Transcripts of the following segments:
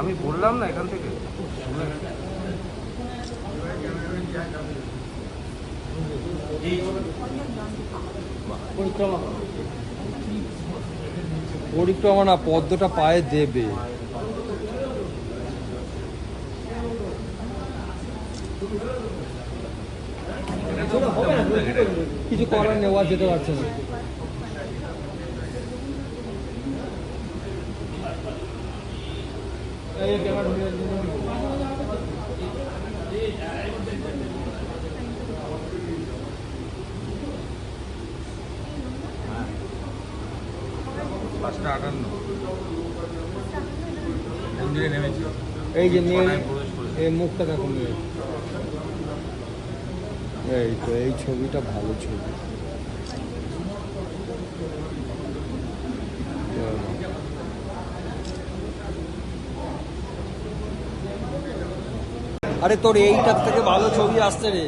আমি বললাম না এখান থেকে। পরিক্রমা না, পদ্মটা পায়ে দেবে। কিছু করার নেওয়া যেতে পারছে না। পাঁচটা আটান্ন। মন্দিরে নেমেছি এই যে। এই মুখটা দেখো এই তো এই ছবিটা ভালো ছবি। আরে তোর এইটার থেকে ভালো ছবি আসছে রে।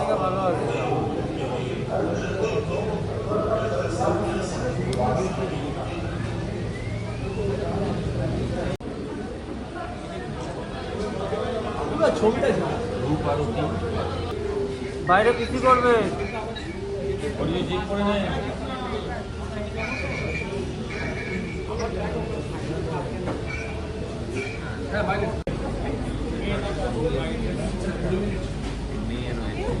থেকে ভালো আরতি বাইরে কিছু করবে? নেয় মেয়ে রয়েছে এই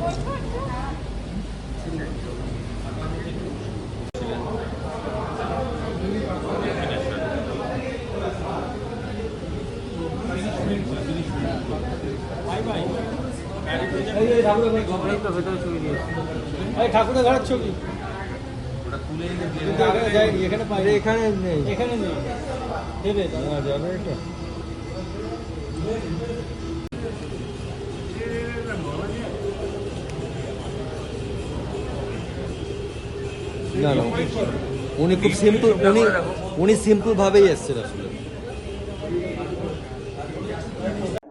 ঠাকুরের ঘরের ছবি। এখানে নেই। এখানে নেই। দেবে। যাবে এটা। না না উনি খুব সিম্পল উনি উনি সিম্পল ভাবেই এসছেন আসলে।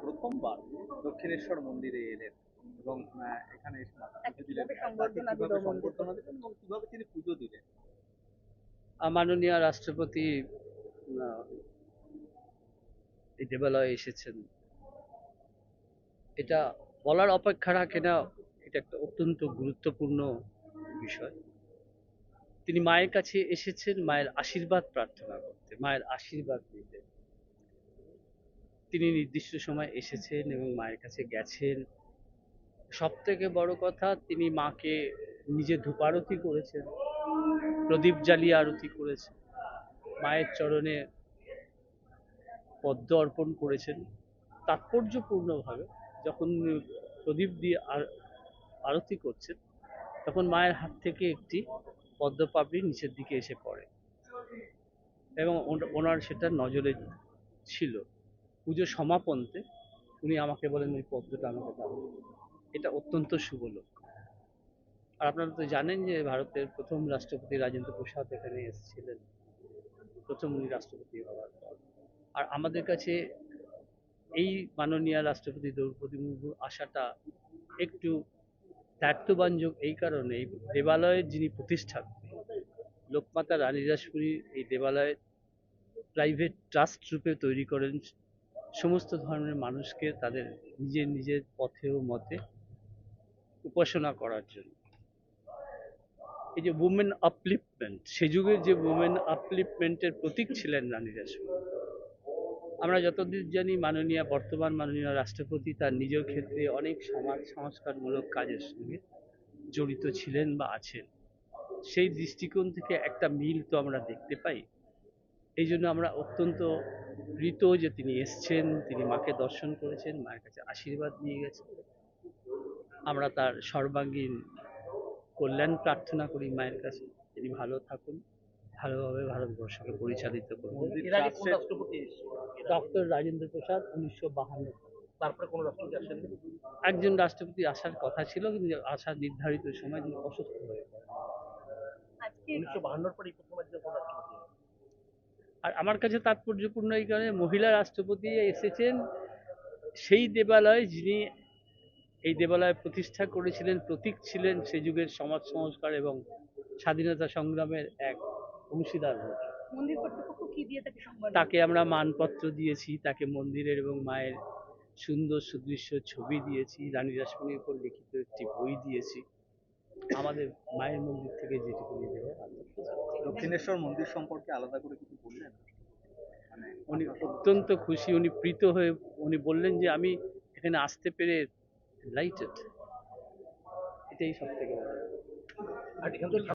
প্রথমবার দক্ষিণেশ্বর মন্দিরে এলেন এবং এখানে কীভাবে তিনি পুজো দিলেন? মাননীয় রাষ্ট্রপতি এই দেবালয়ে এসেছেন। এটা বলার অপেক্ষা রাখে না এটা একটা অত্যন্ত গুরুত্বপূর্ণ বিষয়। তিনি মায়ের কাছে এসেছেন, মায়ের আশীর্বাদ প্রার্থনা করতে, মায়ের আশীর্বাদ নিতে। তিনি নির্দিষ্ট সময় এসেছেন এবং মায়ের কাছে গেছেন। সব থেকে বড় কথা, তিনি মাকে নিজে ধূপারতি করেছেন, প্রদীপ জ্বালিয়ে আরতি করেছে মায়ের চরণে পদ্ম অর্পণ করেছেন। তাৎপর্যপূর্ণভাবে যখন প্রদীপ দিয়ে আর- আরতি করছেন, তখন মায়ের হাত থেকে একটি পদ্মপাপড়ি নিচের দিকে এসে পড়ে। এবং ওনার সেটা নজরে ছিল। পুজো সমাপন্তে উনি আমাকে বলেন ওই পদ্মটা আমাকে দাও। এটা অত্যন্ত শুভ লক্ষণ আর আপনারা তো জানেন যে ভারতের প্রথম রাষ্ট্রপতি রাজেন্দ্র প্রসাদ এখানে এসেছিলেন। প্রথম উনি রাষ্ট্রপতি হওয়ার পর। আর আমাদের কাছে এই মাননীয় রাষ্ট্রপতি দ্রৌপদী মুর্মুর আসাটা একটু দায়িত্ববাঞ্জক এই কারণে এই দেবালয়ের যিনি প্রতিষ্ঠাত্রী লোকমাতা রানী রাসমণি এই দেবালয় প্রাইভেট ট্রাস্ট রূপে তৈরি করেন, সমস্ত ধর্মের মানুষকে তাদের নিজের নিজের পথে ও মতে উপাসনা করার জন্য। এই যে উমেন আপলিফমেন্ট সে যুগের যে উমেন আপলিফমেন্টের প্রতীক ছিলেন রানী রাসমণি আমরা যতদূর জানি মাননীয়, বর্তমান মাননীয় রাষ্ট্রপতি তার নিজের ক্ষেত্রে অনেক সমাজ সংস্কারমূলক কাজের সঙ্গে জড়িত ছিলেন বা আছেন। সেই দৃষ্টিকোণ থেকে একটা মিল তো আমরা দেখতে পাই। এই জন্য আমরা অত্যন্ত কৃত যে তিনি এসছেন, তিনি মাকে দর্শন করেছেন, মায়ের কাছে আশীর্বাদ নিয়ে গেছেন। আমরা তার সর্বাঙ্গীন কল্যাণ প্রার্থনা করি মায়ের কাছে। তিনি ভালো থাকুন। ভালোভাবে ভারতবর্ষকে পরিচালিত এসেছিল ডক্টর রাজেন্দ্র প্রসাদ উনিশশো বাহান্ন তারপরে কোন রাষ্ট্রপতি আসেন একজন রাষ্ট্রপতি আসার কথা ছিল কিন্তু আসার নির্ধারিত সময় তিনি অসুস্থ হয়ে পড়েন। উনিশশো বাহান্নর পরে প্রথম একজন রাষ্ট্রপতি আর আমার কাছে তাৎপর্যপূর্ণ এই কারণে মহিলা রাষ্ট্রপতি এসেছেন। সেই দেবালয় যিনি এই দেবালয় প্রতিষ্ঠা করেছিলেন প্রতীক ছিলেন সে যুগের সমাজ সংস্কার এবং স্বাধীনতা সংগ্রামের এক অংশীদার। মন্দির কর্তৃপক্ষ কি দিয়ে তাকে সম্মান তাকে আমরা মানপত্র দিয়েছি তাকে মন্দিরের এবং মায়ের সুন্দর সুদৃশ্য ছবি দিয়েছি রানী রাসমণির উপর লিখিত একটি বই দিয়েছি। আমাদের মায়ের মন্দির থেকে যেটুকু দেবে দক্ষিণেশ্বর মন্দির সম্পর্কে আলাদা করে কিছু বললেন? মানে উনি অত্যন্ত খুশি উনি প্রীত হয়ে উনি বললেন যে আমি এখানে আসতে পেরে লাইটেড এটাই সব থেকে বড়। আর এখান থেকে